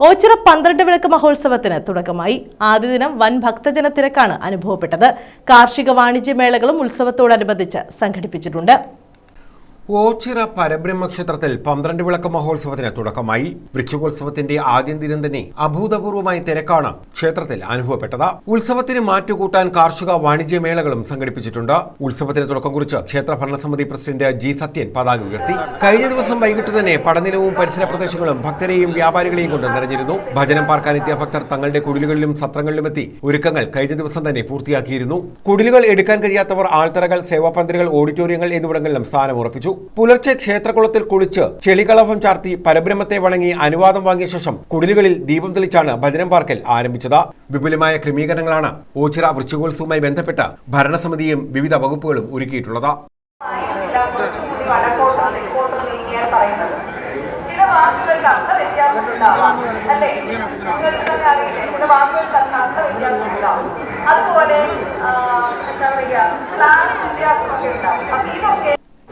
ഓച്ചിറ പന്ത്രണ്ട് വിളക്ക് മഹോത്സവത്തിന് തുടക്കമായി. ആദ്യ ദിനം വൻ ഭക്തജന തിരക്കാണ് അനുഭവപ്പെട്ടത്. കാർഷിക വാണിജ്യ മേളകളും ഉത്സവത്തോടനുബന്ധിച്ച് സംഘടിപ്പിച്ചിട്ടുണ്ട്. ഓച്ചിറ പരബ്രഹ്മക്ഷേത്രത്തിൽ പന്ത്രണ്ട് വിളക്ക് മഹോത്സവത്തിന് തുടക്കമായി. വൃശ്ചികോത്സവത്തിന്റെ ആദ്യം ദിനം തന്നെ അഭൂതപൂർവമായ തിരക്കാണ് ക്ഷേത്രത്തിൽ അനുഭവപ്പെട്ടത്. ഉത്സവത്തിന് മാറ്റുകൂട്ടാൻ കാർഷിക വാണിജ്യ മേളകളും സംഘടിപ്പിച്ചിട്ടുണ്ട്. ഉത്സവത്തിന് തുടക്കം കുറിച്ച് ക്ഷേത്ര ഭരണസമിതി പ്രസിഡന്റ് ജി സത്യൻ പതാക ഉയർത്തി. കഴിഞ്ഞ ദിവസം വൈകിട്ട് തന്നെ പടനിലവും പരിസര പ്രദേശങ്ങളും ഭക്തരെയും വ്യാപാരികളെയും കൊണ്ട് നിറഞ്ഞിരുന്നു. ഭജനം പാർക്കാനെത്തിയ ഭക്തർ തങ്ങളുടെ കുടിലുകളിലും സത്രങ്ങളിലും എത്തി ഒരുക്കങ്ങൾ കഴിഞ്ഞ ദിവസം തന്നെ പൂർത്തിയാക്കിയിരുന്നു. കുടിലുകൾ എടുക്കാൻ കഴിയാത്തവർ ആൾത്തറകൾ സേവാപന്തലുകൾ ഓഡിറ്റോറിയങ്ങൾ എന്നിവിടങ്ങളിലും സ്ഥാനം ഉറപ്പിച്ചു പുലർച്ചെ ക്ഷേത്രകുളത്തിൽ കുളിച്ച് ചെളികളഭം ചാർത്തി പരബ്രഹ്മത്തെ വണങ്ങി അനുവാദം വാങ്ങിയ ശേഷം കുടിലുകളിൽ ദീപം തെളിച്ചാണ് ഭജനം പാർക്കൽ ആരംഭിച്ചത്. വിപുലമായ ക്രമീകരണങ്ങളാണ് ഓച്ചിറ വൃശ്ചികോത്സവവുമായി ബന്ധപ്പെട്ട ഭരണസമിതിയും വിവിധ വകുപ്പുകളും ഒരുക്കിയിട്ടുള്ളത്. അതുപോലെ എന്താ പറയുക സ്ലാങ് വ്യത്യാസമൊക്കെ ഉണ്ടാവും. അപ്പൊ ഇതൊക്കെ